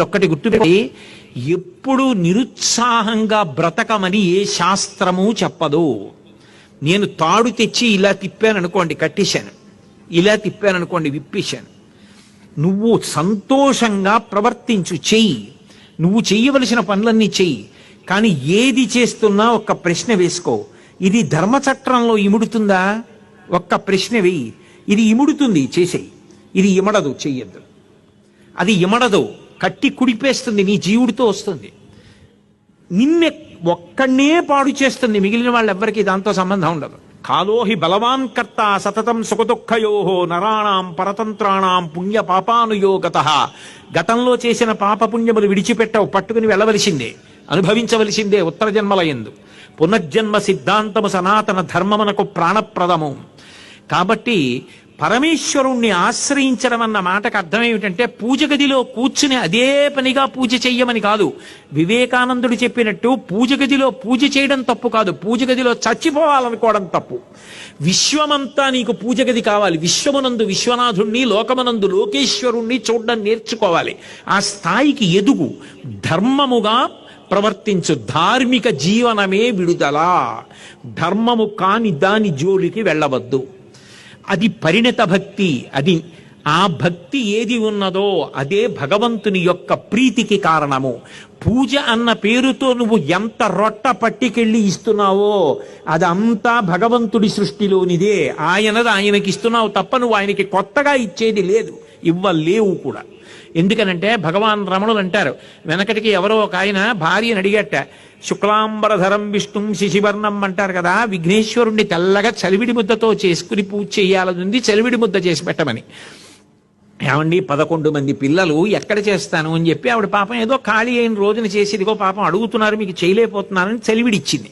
ఒక్కటి గుర్తుపెట్టి ఎప్పుడు నిరుత్సాహంగా బ్రతకమని ఏ శాస్త్రము చెప్పదు. నేను తాడు తెచ్చి ఇలా తిప్పాను అనుకోండి కట్టేశాను. ఇలా తిప్పాను అనుకోండి విప్పేశాను. నువ్వు సంతోషంగా ప్రవర్తించు చెయ్యి. నువ్వు చేయవలసిన పనులన్నీ చెయ్యి. కానీ ఏది చేస్తున్నా ఒక్క ప్రశ్న వేసుకో. ఇది ధర్మచక్రంలో ఇముడుతుందా? ఒక్క ప్రశ్న వెయ్యి ఇది ఇముడుతుంది చేసేయి. ఇది ఇమడదు చెయ్యొద్దు. అది ఇమడదు కట్టి కుడిపేస్తుంది నీ జీవుడితో వస్తుంది. నిన్నే ఒక్కడనే పాడు చేస్తుంది మిగిలిన వాళ్ళెవ్వరికీ దాంతో సంబంధం ఉండదు. కాలోహి బలవాన్ కర్త సతతం సుఖదుఖయో నరాణాం పరతంత్రాణాం పుణ్య పాపానుయోగత గతంలో చేసిన పాప పుణ్యములు విడిచిపెట్టవు పట్టుకుని వెళ్ళవలసిందే అనుభవించవలసిందే ఉత్తర జన్మల ఎందు పునర్జన్మ సిద్ధాంతము సనాతన ధర్మమునకు ప్రాణప్రదము. కాబట్టి పరమేశ్వరుణ్ణి ఆశ్రయించడం అన్న మాటకు అర్థం ఏమిటంటే పూజ గదిలో కూర్చుని అదే పనిగా పూజ చెయ్యమని కాదు. వివేకానందుడు చెప్పినట్టు పూజ గదిలో పూజ చేయడం తప్పు కాదు. పూజ గదిలో చచ్చిపోవాలనుకోవడం తప్పు. విశ్వమంతా నీకు పూజ గది కావాలి. విశ్వమునందు విశ్వనాథుణ్ణి లోకమునందు లోకేశ్వరుణ్ణి చూడడం నేర్చుకోవాలి. ఆ స్థాయికి ఎదుగు. ధర్మముగా ప్రవర్తించు. ధార్మిక జీవనమే విడుదల. ధర్మము కాని దాని జోలికి వెళ్ళవద్దు. అది పరిణత భక్తి అది ఆ భక్తి ఏది ఉన్నదో అదే భగవంతుని యొక్క ప్రీతికి కారణము. పూజ అన్న పేరుతో నువ్వు ఎంత రొట్ట పట్టికెళ్ళి ఇస్తున్నావో అదంతా భగవంతుడి సృష్టిలోనిదే. ఆయనది ఆయనకి ఇస్తున్నావు తప్ప నువ్వు ఆయనకి కొత్తగా ఇచ్చేది లేదు. ఇవ్వలేవు కూడా. ఎందుకనంటే భగవాన్ రమణులు అంటారు వెనకటికి ఎవరో ఒక ఆయన భార్యని అడిగట శుక్లాంబరధరం విష్ణుం శిశివర్ణం అంటారు కదా విఘ్నేశ్వరుణ్ణి తెల్లగా చలివిడి ముద్దతో చేసుకుని పూజ చేయాలనుంది చలివిడి ముద్ద చేసి పెట్టమని. ఏమండి పదకొండు మంది పిల్లలు ఎక్కడ చేస్తాను అని చెప్పి ఆవిడ పాపం ఏదో ఖాళీ అయిన రోజున చేసి ఇదిగో పాపం అడుగుతున్నారు మీకు చేయలేకపోతున్నారని చలివిడిచ్చింది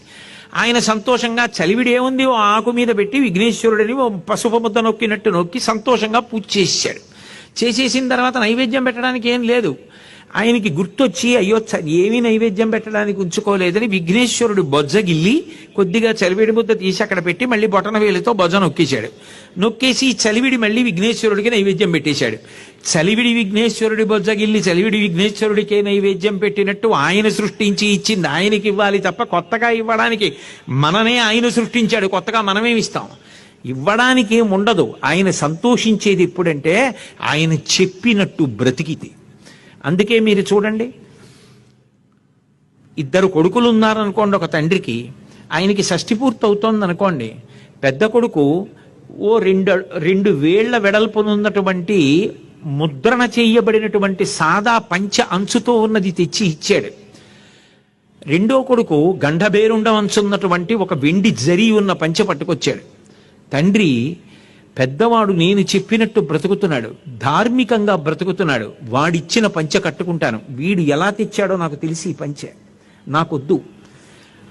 ఆయన సంతోషంగా చలివిడి ఏముంది ఓ ఆకు మీద పెట్టి విఘ్నేశ్వరుడిని ఓ పసుపు ముద్ద నొక్కినట్టు నొక్కి సంతోషంగా పూజ చేశాడు. చేసేసిన తర్వాత నైవేద్యం పెట్టడానికి ఏం లేదు. ఆయనకి గుర్తొచ్చి అయ్యో చ- ఏమీ నైవేద్యం పెట్టడానికి ఉంచుకోలేదని విఘ్నేశ్వరుడు బొజ్జగిల్లి కొద్దిగా చలివిడి ముద్ద తీసి అక్కడ పెట్టి మళ్ళీ బొటన వేలితో బొజ్జ నొక్కేశాడు. నొక్కేసి ఈ చలివిడి మళ్ళీ విఘ్నేశ్వరుడికి నైవేద్యం పెట్టేశాడు. చలివిడి విఘ్నేశ్వరుడి బొజ్జగిల్లి చలివిడి విఘ్నేశ్వరుడికే నైవేద్యం పెట్టినట్టు ఆయన సృష్టించి ఇచ్చింది. ఆయనకి ఇవ్వాలి తప్ప కొత్తగా ఇవ్వడానికి మననే ఆయన సృష్టించాడు. కొత్తగా మనమేమి ఇస్తాం? ఇవ్వడానికి ఏమి ఉండదు ఆయన సంతోషించేది ఎప్పుడంటే ఆయన చెప్పినట్టు బ్రతికితే. అందుకే మీరు చూడండి. ఇద్దరు కొడుకులు ఉన్నారనుకోండి ఒక తండ్రికి. ఆయనకి షష్ఠి పూర్తి అవుతోంది అనుకోండి పెద్ద కొడుకు ఓ రెండు రెండు వేళ్ళ వెడల్పునున్నటువంటి ముద్రణ చేయబడినటువంటి సాదా పంచ అంచుతో ఉన్నది తెచ్చి ఇచ్చాడు. రెండో కొడుకు గండబేరుండం అంచున్నటువంటి ఒక వెండి జరి ఉన్న పంచె పట్టుకొచ్చాడు. తండ్రి పెద్దవాడు నేను చెప్పినట్టు బ్రతుకుతున్నాడు ధార్మికంగా బ్రతుకుతున్నాడు వాడిచ్చిన పంచె కట్టుకుంటాను. వీడు ఎలా తెచ్చాడో నాకు తెలిసి ఈ పంచె. నాకొద్దు.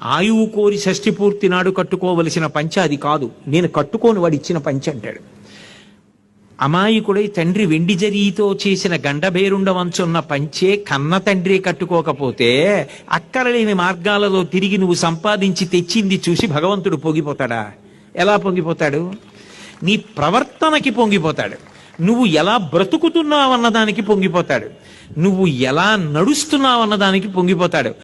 ఆయువు కోరి షష్ఠి పూర్తి నాడు కట్టుకోవలసిన పంచె అది కాదు. నేను కట్టుకోని వాడు ఇచ్చిన పంచె అంటాడు. అమాయకుడై తండ్రి వెండి జరీతో చేసిన గండబేరుండ వంచున్న పంచే కన్న తండ్రి కట్టుకోకపోతే అక్కరలేని మార్గాలలో తిరిగి నువ్వు సంపాదించి తెచ్చింది చూసి భగవంతుడు పోగిపోతాడా? ఎలా పొంగిపోతాడు? నీ ప్రవర్తనకి పొంగిపోతాడు. నువ్వు ఎలా బ్రతుకుతున్నావన్న దానికి పొంగిపోతాడు. నువ్వు ఎలా నడుస్తున్నావన్న దానికి పొంగిపోతాడు.